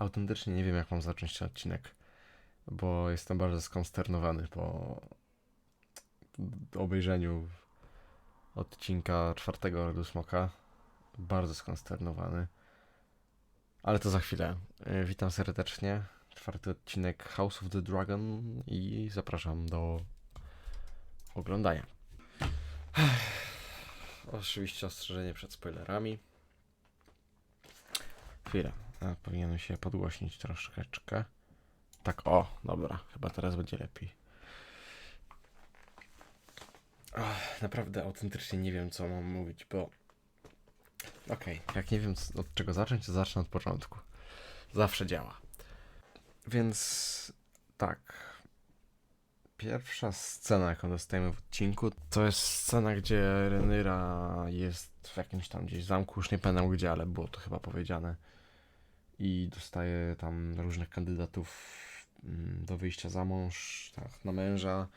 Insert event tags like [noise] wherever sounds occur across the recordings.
autentycznie nie wiem, jak mam zacząć ten odcinek, bo jestem bardzo skonsternowany po obejrzeniu odcinka czwartego Rodu Smoka. Bardzo skonsternowany. Ale to za chwilę. Y, Witam serdecznie. Czwarty odcinek House of the Dragon i zapraszam do oglądania. Oczywiście ostrzeżenie przed spoilerami. Chwilę. Powinienem się podgłośnić troszeczkę. Tak, o, dobra, chyba teraz będzie lepiej. Ach, naprawdę autentycznie nie wiem, co mam mówić, bo. Okej, jak nie wiem od czego zacząć, to zacznę od początku. Zawsze działa. Więc tak. Pierwsza scena, jaką dostajemy w odcinku, to jest scena, gdzie Renyra jest w jakimś tam gdzieś zamku, już nie pamiętam gdzie, ale było to chyba powiedziane. I dostaje tam różnych kandydatów mm, do wyjścia za mąż, tak, na męża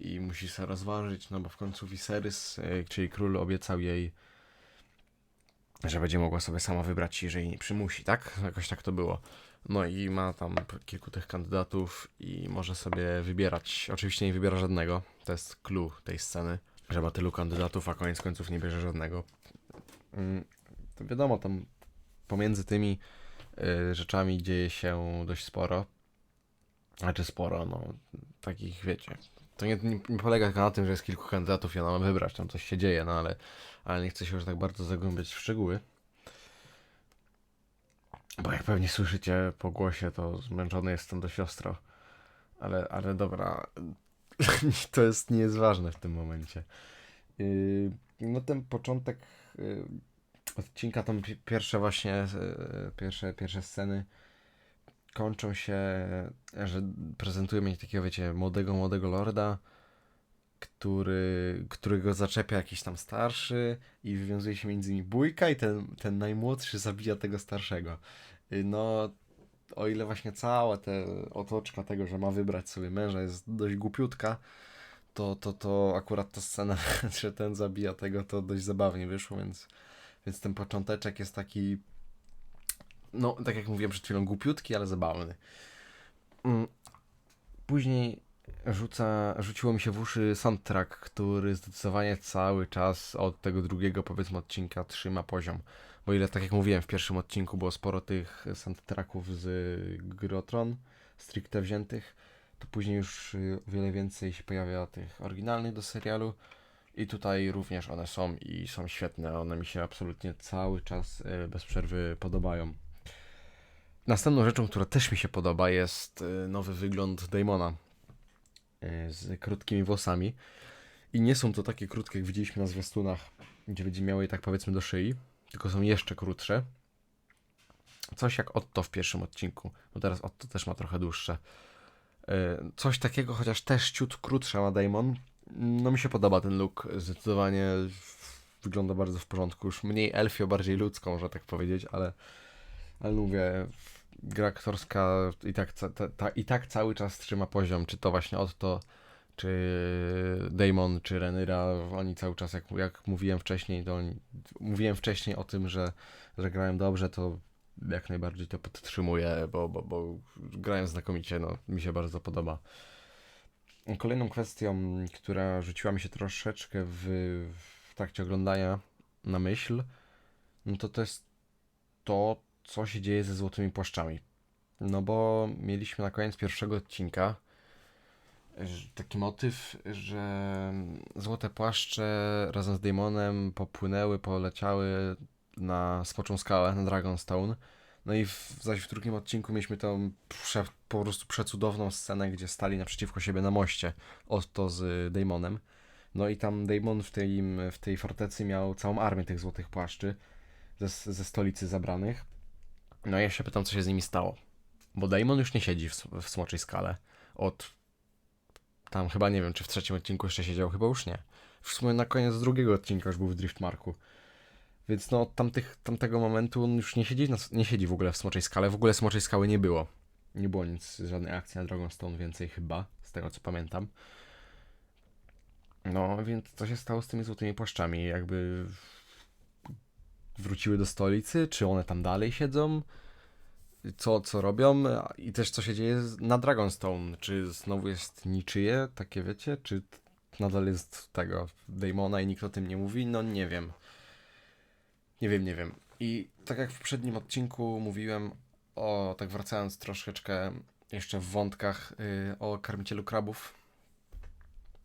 i musi sobie rozważyć, no bo w końcu Viserys, y, czyli król obiecał jej, że będzie mogła sobie sama wybrać, jeżeli nie przymusi, tak? Jakoś tak to było. No i ma tam kilku tych kandydatów i może sobie wybierać. Oczywiście nie wybiera żadnego, to jest clue tej sceny, że ma tylu kandydatów, a koniec końców nie bierze żadnego. Mm, To wiadomo, tam pomiędzy tymi rzeczami dzieje się dość sporo. Znaczy sporo, no, takich wiecie, to nie, nie, polega tylko na tym, że jest kilku kandydatów i ona ma wybrać, tam coś się dzieje, no ale, ale nie chcę się już tak bardzo zagłębiać w szczegóły. Bo jak pewnie słyszycie po głosie, to zmęczony jestem do siostro. Ale, ale dobra, [laughs] to jest, nie jest ważne w tym momencie. Yy, no ten początek yy, odcinka, tam pi- pierwsze właśnie, yy, pierwsze, pierwsze sceny kończą się, że prezentuje mnie takiego, wiecie, młodego, młodego lorda, który, którego zaczepia jakiś tam starszy i wywiązuje się między nimi bójka i ten, ten najmłodszy zabija tego starszego. Y, No, o ile właśnie cała ta otoczka tego, że ma wybrać sobie męża jest dość głupiutka, to, to, to akurat ta scena, [laughs] że ten zabija tego, to dość zabawnie wyszło, więc, więc ten począteczek jest taki no, tak jak mówiłem przed chwilą, głupiutki, ale zabawny. Mm, Później rzuca, rzuciło mi się w uszy soundtrack, który zdecydowanie cały czas od tego drugiego, powiedzmy, odcinka trzyma poziom. Bo ile, tak jak mówiłem, w pierwszym odcinku było sporo tych soundtracków z Grotron, stricte wziętych, to później już y, o wiele więcej się pojawia tych oryginalnych do serialu. I tutaj również one są i są świetne. One mi się absolutnie cały czas y, bez przerwy podobają. Następną rzeczą, która też mi się podoba, jest y, nowy wygląd Damona y, z krótkimi włosami. I nie są to takie krótkie, jak widzieliśmy na zwiastunach, gdzie będzie miały je tak powiedzmy do szyi, tylko są jeszcze krótsze. Coś jak Otto w pierwszym odcinku, bo teraz Otto też ma trochę dłuższe. Coś takiego, chociaż też ciut krótsze ma Damon. No mi się podoba ten look, zdecydowanie wygląda bardzo w porządku, już mniej elfio, bardziej ludzką, że tak powiedzieć, ale ale mówię, gra aktorska i tak, ta, ta, i tak cały czas trzyma poziom, czy to właśnie Otto, czy Damon, czy Renyra, oni cały czas, jak, jak mówiłem wcześniej, to oni, mówiłem wcześniej o tym, że, że grałem dobrze, to jak najbardziej to podtrzymuję, bo, bo, bo grałem znakomicie, no, mi się bardzo podoba. Kolejną kwestią, która rzuciła mi się troszeczkę w, w trakcie oglądania na myśl, no to to jest to, co się dzieje ze złotymi płaszczami. No bo mieliśmy na koniec pierwszego odcinka taki motyw, że złote płaszcze razem z Daemonem popłynęły, poleciały na Smoczą Skałę, na Dragonstone. No i w, zaś w drugim odcinku mieliśmy tą prze, po prostu przecudowną scenę, gdzie stali naprzeciwko siebie na moście, Otto z Daemonem. No i tam Daemon w tej, w tej fortecy miał całą armię tych złotych płaszczy ze, ze stolicy zabranych. No i ja się pytam, co się z nimi stało. Bo Damon już nie siedzi w, w Smoczej Skale. Od tam chyba nie wiem, czy w trzecim odcinku jeszcze siedział, chyba już nie. W sumie na koniec drugiego odcinka już był w Driftmarku. Więc no od tamtych, tamtego momentu on już nie siedzi, nie siedzi w ogóle w Smoczej Skale. W ogóle Smoczej Skały nie było. Nie było nic, żadnej akcji na Dragonstone więcej chyba, z tego co pamiętam. No, więc co się stało z tymi złotymi płaszczami? Jakby wróciły do stolicy? Czy one tam dalej siedzą? co, co robią i też co się dzieje na Dragonstone. Czy znowu jest niczyje, takie wiecie, czy nadal jest tego Damona i nikt o tym nie mówi? No nie wiem. Nie wiem, nie wiem. I tak jak w poprzednim odcinku mówiłem o, tak wracając troszeczkę jeszcze w wątkach y, o karmicielu krabów,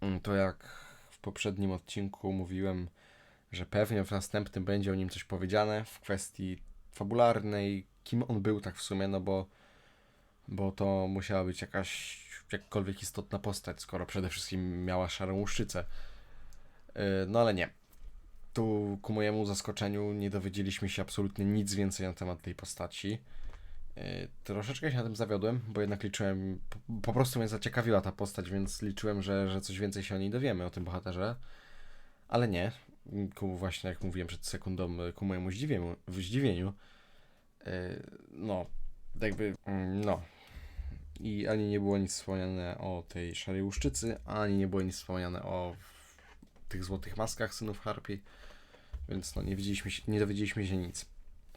mm, to jak w poprzednim odcinku mówiłem, że pewnie w następnym będzie o nim coś powiedziane w kwestii fabularnej, kim on był tak w sumie, no bo, bo to musiała być jakaś jakkolwiek istotna postać, skoro przede wszystkim miała szarą łuszczycę. Yy, No ale nie. Tu ku mojemu zaskoczeniu nie dowiedzieliśmy się absolutnie nic więcej na temat tej postaci. Yy, Troszeczkę się na tym zawiodłem, bo jednak liczyłem, po, prostu mnie zaciekawiła ta postać, więc liczyłem, że, że coś więcej się o niej dowiemy, o tym bohaterze. Ale nie. Ku właśnie, jak mówiłem przed sekundą, ku mojemu zdziwieniu, zdziwieniu. Yy, No, jakby, mm, no. I ani nie było nic wspomniane o tej szarej łuszczycy, ani nie było nic wspomniane o tych złotych maskach synów Harpy, więc no nie, widzieliśmy się, nie dowiedzieliśmy się nic.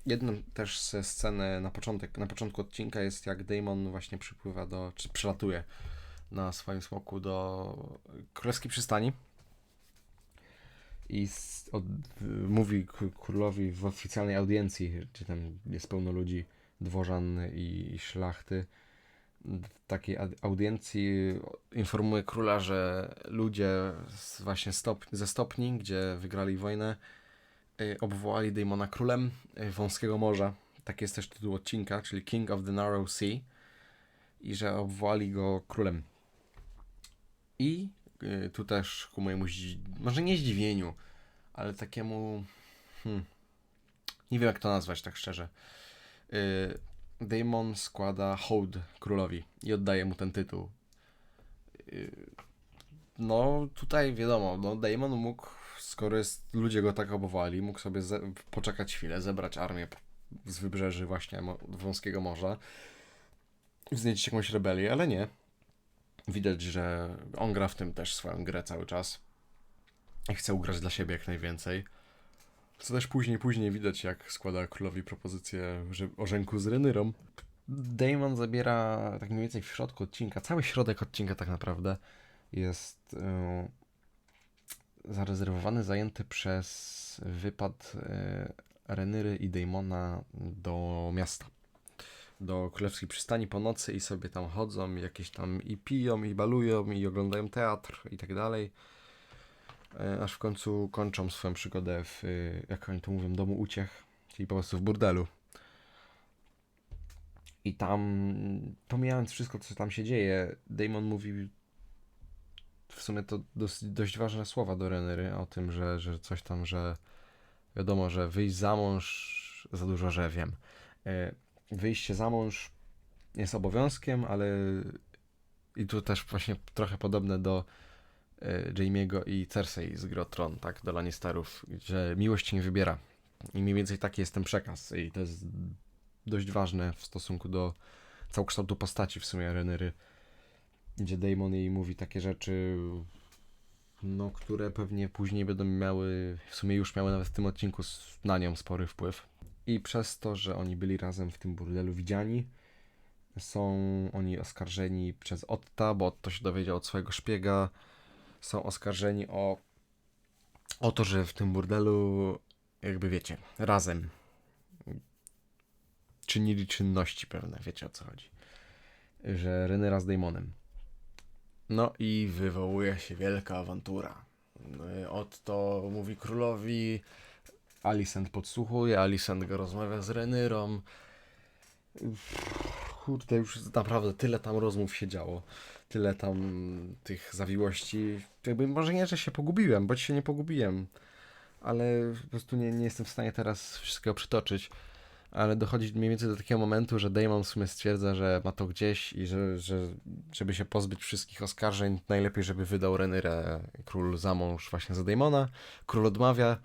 Jedną też ze sceny na, początek, na początku odcinka jest jak Damon właśnie przypływa do, czy przelatuje na swoim smoku do królewskiej przystani i od, mówi królowi w oficjalnej audiencji, gdzie tam jest pełno ludzi, dworzan i, i szlachty, takiej audiencji informuje króla, że ludzie z właśnie stop, ze stopni, gdzie wygrali wojnę, y, obwołali Daemona królem y, Wąskiego Morza. Tak jest też tytuł odcinka, czyli King of the Narrow Sea. I że obwołali go królem. I y, tu też ku mojemu, może nie zdziwieniu, ale takiemu, hmm, nie wiem jak to nazwać tak szczerze. Y, Daemon składa hołd królowi i oddaje mu ten tytuł. Yy, No, tutaj wiadomo, no Daemon mógł, skoro jest, ludzie go tak obowali, mógł sobie ze, poczekać chwilę, zebrać armię z wybrzeży właśnie Wąskiego Morza, wzniecić jakąś rebelię, ale nie. Widać, że on gra w tym też swoją grę cały czas i chce ugrać dla siebie jak najwięcej. Co też później, później widać, jak składa królowi propozycję że, ożenku z Renyrą. Damon zabiera tak mniej więcej w środku odcinka, cały środek odcinka tak naprawdę jest e, zarezerwowany, zajęty przez wypad e, Renyry i Damona do miasta. Do królewskiej przystani po nocy i sobie tam chodzą, jakieś tam i piją, i balują, i oglądają teatr i tak dalej. E, aż w końcu kończą swoją przygodę w, y, jak oni to mówią, domu uciech, czyli po prostu w burdelu. I tam, pomijając wszystko, co tam się dzieje, Damon mówi w sumie to dosyć, dość ważne słowa do Renery o tym, że, że coś tam, że wiadomo, że wyjść za mąż, za dużo, że wiem. E, Wyjście za mąż jest obowiązkiem, ale i tu też właśnie trochę podobne do e, Jaimiego i Cersei z gry o Tron, tak, do Lannisterów, że miłość nie wybiera. I mniej więcej taki jest ten przekaz i to jest dość ważne w stosunku do całokształtu postaci w sumie Renery, gdzie Daemon jej mówi takie rzeczy, no, które pewnie później będą miały, w sumie już miały nawet w tym odcinku na nią spory wpływ. I przez to, że oni byli razem w tym burdelu widziani, są oni oskarżeni przez Otta, bo Otto się dowiedział od swojego szpiega, są oskarżeni o, o to, że w tym burdelu, jakby wiecie, razem czynili czynności pewne, wiecie o co chodzi. Że Renera z Daemonem. No i wywołuje się wielka awantura. Otto mówi królowi, Alicent podsłuchuje, Alicent go rozmawia z Renyrą. Kurde, już naprawdę tyle tam rozmów się działo, tyle tam tych zawiłości. Jakby może nie, że się pogubiłem, bo się nie pogubiłem, ale po prostu nie, nie jestem w stanie teraz wszystkiego przytoczyć. Ale dochodzi mniej więcej do takiego momentu, że Damon w sumie stwierdza, że ma to gdzieś i że, że żeby się pozbyć wszystkich oskarżeń, najlepiej, żeby wydał Renyrę król za mąż właśnie za Damona. Król odmawia.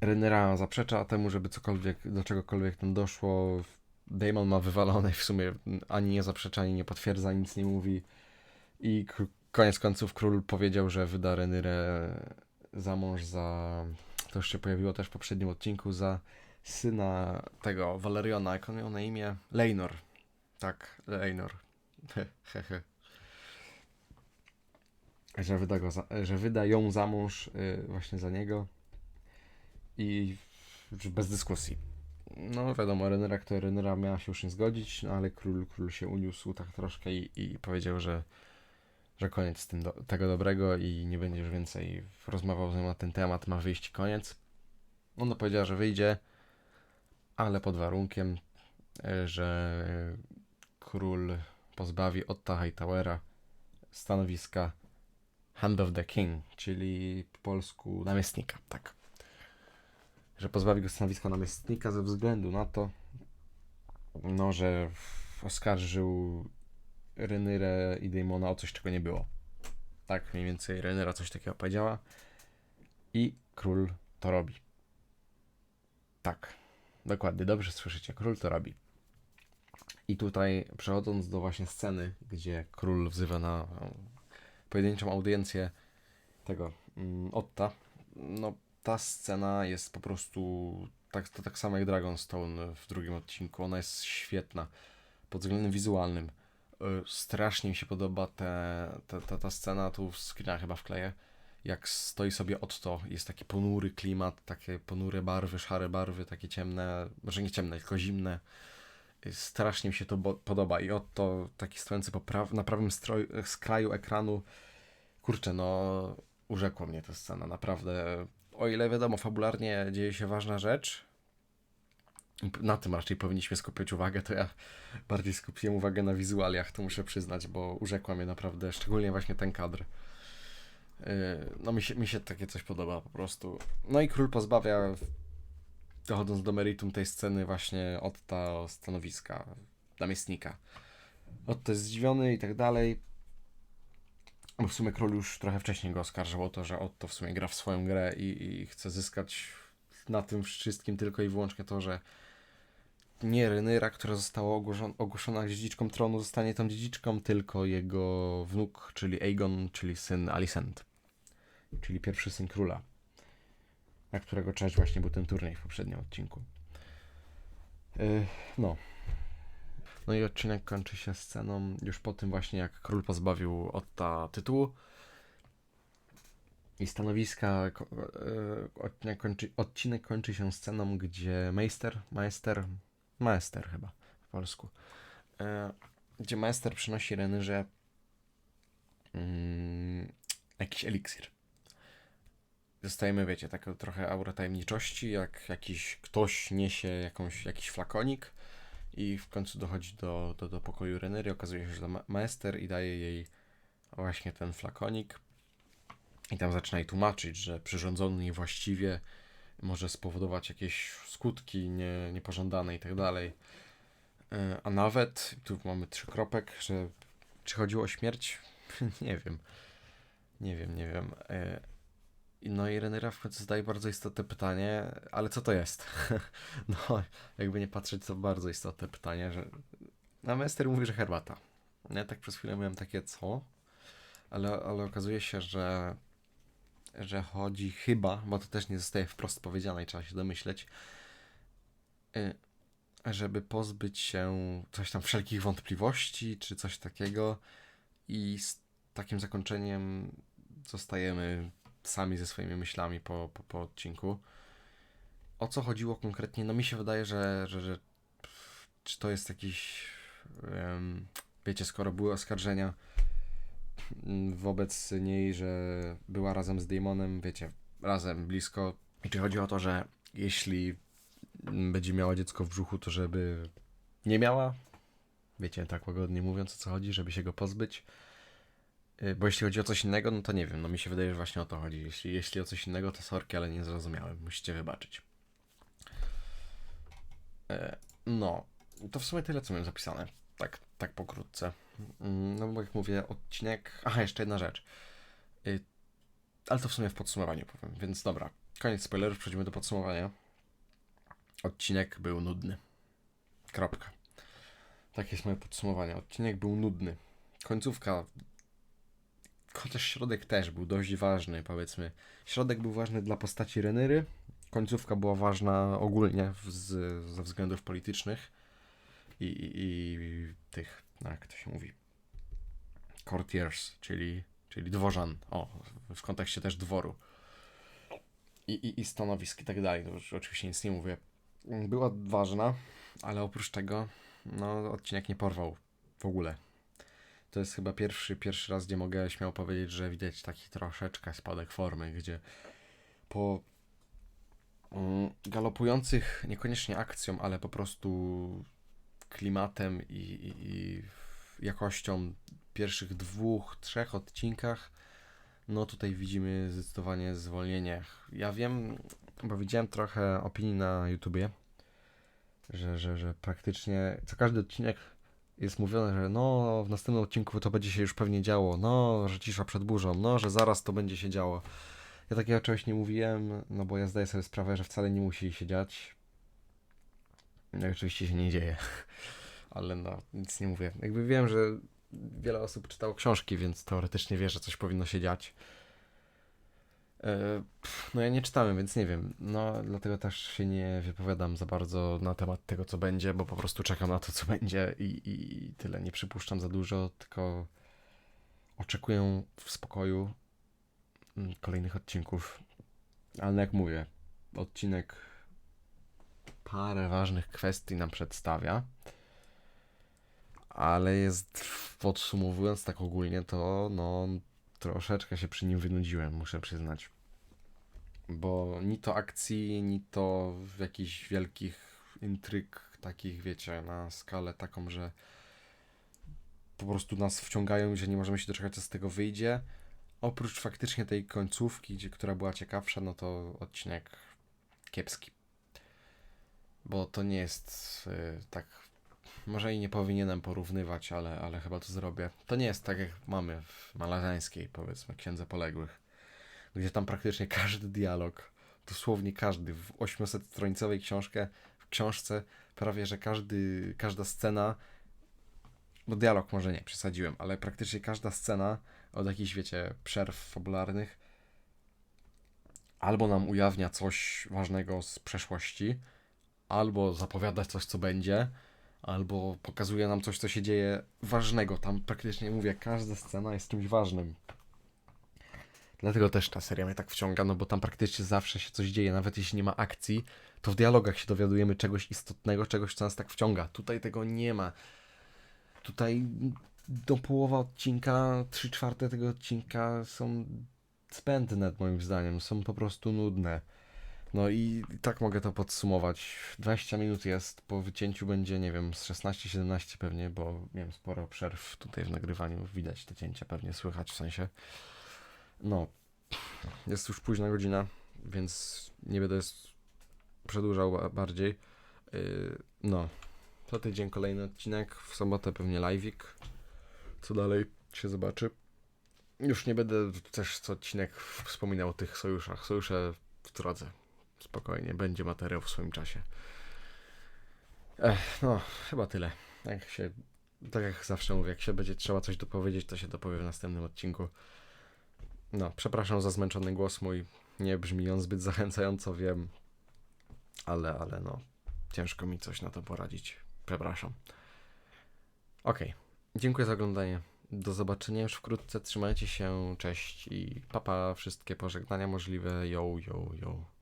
Renera zaprzecza temu, żeby cokolwiek, do czegokolwiek tam doszło. Damon ma wywalone w sumie ani nie zaprzecza, ani nie potwierdza, nic nie mówi. I koniec końców król powiedział, że wyda Renyrę za mąż za... To już się pojawiło też w poprzednim odcinku, za syna tego Valeriona, jak on miał na imię? Leinor. Tak, Leinor. Hehe. że, wyda go za, że wyda ją za mąż y, właśnie za niego i bez dyskusji. No wiadomo, Renera, kto Renera miała się już nie zgodzić, no ale król, król się uniósł tak troszkę i, i powiedział, że, że koniec z tym do, tego dobrego i nie będzie już więcej rozmawiał z nią na ten temat, ma wyjść koniec. Ona powiedziała, że wyjdzie, ale pod warunkiem, e, że król pozbawi Otta Hightowera stanowiska Hand of the King, czyli po polsku namiestnika, tak. Że pozbawi go stanowiska namiestnika ze względu na to, no, że oskarżył Renyrę i Daemona o coś, czego nie było. Tak mniej więcej Renyra coś takiego powiedziała i król to robi. Tak, dokładnie, dobrze słyszycie, król to robi. I tutaj przechodząc do właśnie sceny, gdzie król wzywa na e, pojedynczą audiencję tego mm, Otta, no ta scena jest po prostu tak, to tak samo jak Dragonstone w drugim odcinku. Ona jest świetna pod względem wizualnym. Y, Strasznie mi się podoba te, te, ta, ta scena, tu w screena chyba wkleję, jak stoi sobie Otto, jest taki ponury klimat, takie ponure barwy, szare barwy, takie ciemne, może nie ciemne, tylko zimne. Y, Strasznie mi się to podoba i Otto taki stojący po praw- na prawym skraju ekranu, kurczę, no urzekła mnie ta scena, naprawdę. O ile wiadomo, fabularnie dzieje się ważna rzecz, na tym raczej powinniśmy skupiać uwagę, to ja bardziej skupiłem uwagę na wizualiach, to muszę przyznać, bo urzekła mnie naprawdę, szczególnie właśnie ten kadr. Yy, No mi się, mi się takie coś podoba po prostu. No i król pozbawia, dochodząc do meritum tej sceny, właśnie Otta stanowiska namiestnika. Otto jest zdziwiony i tak dalej. Bo w sumie król już trochę wcześniej go oskarżał o to, że Otto w sumie gra w swoją grę i, i chce zyskać na tym wszystkim tylko i wyłącznie to, że nie Renyra, która została ogłoszona, ogłoszona dziedziczką tronu, zostanie tą dziedziczką, tylko jego wnuk, czyli Aegon, czyli syn Alicent, czyli pierwszy syn króla, na którego cześć właśnie był ten turniej w poprzednim odcinku. Yy, no. No i odcinek kończy się sceną już po tym właśnie, jak król pozbawił Otta tytułu i stanowiska. yy, Odcinek kończy, odcinek kończy się sceną, gdzie Meister, Meister, Maester chyba w polsku, e, gdzie Maester przynosi Renyrze mm, jakiś eliksir. Dostajemy, wiecie, taką trochę aurę tajemniczości, jak jakiś ktoś niesie jakąś, jakiś flakonik i w końcu dochodzi do, do, do pokoju Renery, okazuje się, że to ma- Maester i daje jej właśnie ten flakonik i tam zaczyna jej tłumaczyć, że przyrządzony niewłaściwie może spowodować jakieś skutki nie, niepożądane i tak dalej. E, A nawet, tu mamy trzy kropek, że czy chodziło o śmierć? [laughs] nie wiem. Nie wiem, nie wiem. No i Renera w końcu zadaje bardzo istotne pytanie, ale co to jest? [laughs] no, jakby nie patrzeć, to bardzo istotne pytanie, że... A Mester mówi, że herbata. Ja tak przez chwilę miałem takie, co? Ale, ale okazuje się, że że chodzi chyba, bo to też nie zostaje wprost powiedziane i trzeba się domyśleć, y, żeby pozbyć się coś tam wszelkich wątpliwości, czy coś takiego i z takim zakończeniem zostajemy sami ze swoimi myślami po, po, po odcinku. O co chodziło konkretnie? No mi się wydaje, że, że, że czy to jest jakiś em, wiecie, skoro były oskarżenia wobec niej, że była razem z Daemonem, wiecie, razem blisko. I czy chodzi o to, że jeśli będzie miała dziecko w brzuchu, to żeby nie miała? Wiecie, tak łagodnie mówiąc, o co chodzi, żeby się go pozbyć. Y, Bo jeśli chodzi o coś innego, no to nie wiem, no mi się wydaje, że właśnie o to chodzi. Jeśli, jeśli o coś innego, to sorki, ale nie zrozumiałem, musicie wybaczyć. E, No, to w sumie tyle, co miałem zapisane. Tak, tak pokrótce. Mm, No bo jak mówię, odcinek... Aha, jeszcze jedna rzecz. Y, Ale to w sumie w podsumowaniu powiem, więc dobra. Koniec spoilerów, przechodzimy do podsumowania. Odcinek był nudny. Kropka. Takie jest moje podsumowanie. Odcinek był nudny. Końcówka Chociaż środek też był dość ważny, powiedzmy. Środek był ważny dla postaci Renyry, końcówka była ważna ogólnie z, ze względów politycznych i, i, i tych, no jak to się mówi, courtiers, czyli, czyli dworzan, o, w kontekście też dworu i, i, i stanowisk i tak dalej, oczywiście nic nie mówię. Była ważna, ale oprócz tego, no, odcinek nie porwał w ogóle. To jest chyba pierwszy, pierwszy raz, gdzie mogę śmiało powiedzieć, że widać taki troszeczkę spadek formy, gdzie po mm, galopujących niekoniecznie akcją, ale po prostu klimatem i, i, i jakością pierwszych dwóch, trzech odcinkach, no tutaj widzimy zdecydowanie zwolnienie. Ja wiem, bo widziałem trochę opinii na YouTubie, że, że, że praktycznie co każdy odcinek jest mówione, że no w następnym odcinku to będzie się już pewnie działo, no, że cisza przed burzą, no, że zaraz to będzie się działo. Ja takiego czegoś nie mówiłem, no bo ja zdaję sobie sprawę, że wcale nie musi się dziać. No oczywiście się nie dzieje, [laughs] ale no, nic nie mówię. Jakby wiem, że wiele osób czytało książki, więc teoretycznie wie, że coś powinno się dziać. E, No ja nie czytałem, więc nie wiem. No dlatego też się nie wypowiadam za bardzo na temat tego, co będzie, bo po prostu czekam na to, co będzie i, i, i tyle. Nie przypuszczam za dużo, tylko oczekuję w spokoju mm, kolejnych odcinków. Ale no jak mówię, odcinek parę ważnych kwestii nam przedstawia. Ale jest, podsumowując tak ogólnie, to no troszeczkę się przy nim wynudziłem, muszę przyznać. Bo ni to akcji, ni to jakichś wielkich intryg, takich wiecie, na skalę taką, że po prostu nas wciągają że nie możemy się doczekać, co z tego wyjdzie. Oprócz faktycznie tej końcówki, gdzie, która była ciekawsza, no to odcinek kiepski. Bo to nie jest y, tak. Może i nie powinienem porównywać, ale, ale chyba to zrobię. To nie jest tak, jak mamy w malazańskiej, powiedzmy, Księdze Poległych, gdzie tam praktycznie każdy dialog, dosłownie każdy, w 800-stronicowej książkę, w książce prawie, że każdy, każda scena, bo dialog może nie, przesadziłem, ale praktycznie każda scena od jakichś, wiecie, przerw fabularnych albo nam ujawnia coś ważnego z przeszłości, albo zapowiada coś, co będzie, albo pokazuje nam coś, co się dzieje ważnego. Tam praktycznie mówię, każda scena jest czymś ważnym. Dlatego też ta seria mnie tak wciąga, no bo tam praktycznie zawsze się coś dzieje, nawet jeśli nie ma akcji, to w dialogach się dowiadujemy czegoś istotnego, czegoś, co nas tak wciąga. Tutaj tego nie ma. Tutaj do połowa odcinka, trzy czwarte tego odcinka są zbędne moim zdaniem, są po prostu nudne. No i tak mogę to podsumować. 20 minut jest, po wycięciu będzie, nie wiem, z 16-17 pewnie, bo miałem sporo przerw tutaj w nagrywaniu, widać te cięcia pewnie, słychać w sensie. No, jest już późna godzina, więc nie będę przedłużał ba- bardziej. Yy, no, co tydzień kolejny odcinek, w sobotę pewnie live'ik. Co dalej się zobaczy. Już nie będę też co odcinek wspominał o tych sojuszach. Sojusze w drodze. Spokojnie, będzie materiał w swoim czasie. Ech, no, chyba tyle. Jak się, tak jak zawsze mówię, jak się będzie trzeba coś dopowiedzieć, to się dopowie w następnym odcinku. No, przepraszam za zmęczony głos mój. Nie brzmi on zbyt zachęcająco, wiem. Ale, ale no, ciężko mi coś na to poradzić. Przepraszam. Okej, dziękuję za oglądanie. Do zobaczenia już wkrótce. Trzymajcie się, cześć i papa. Wszystkie pożegnania możliwe. Yo, yo, yo.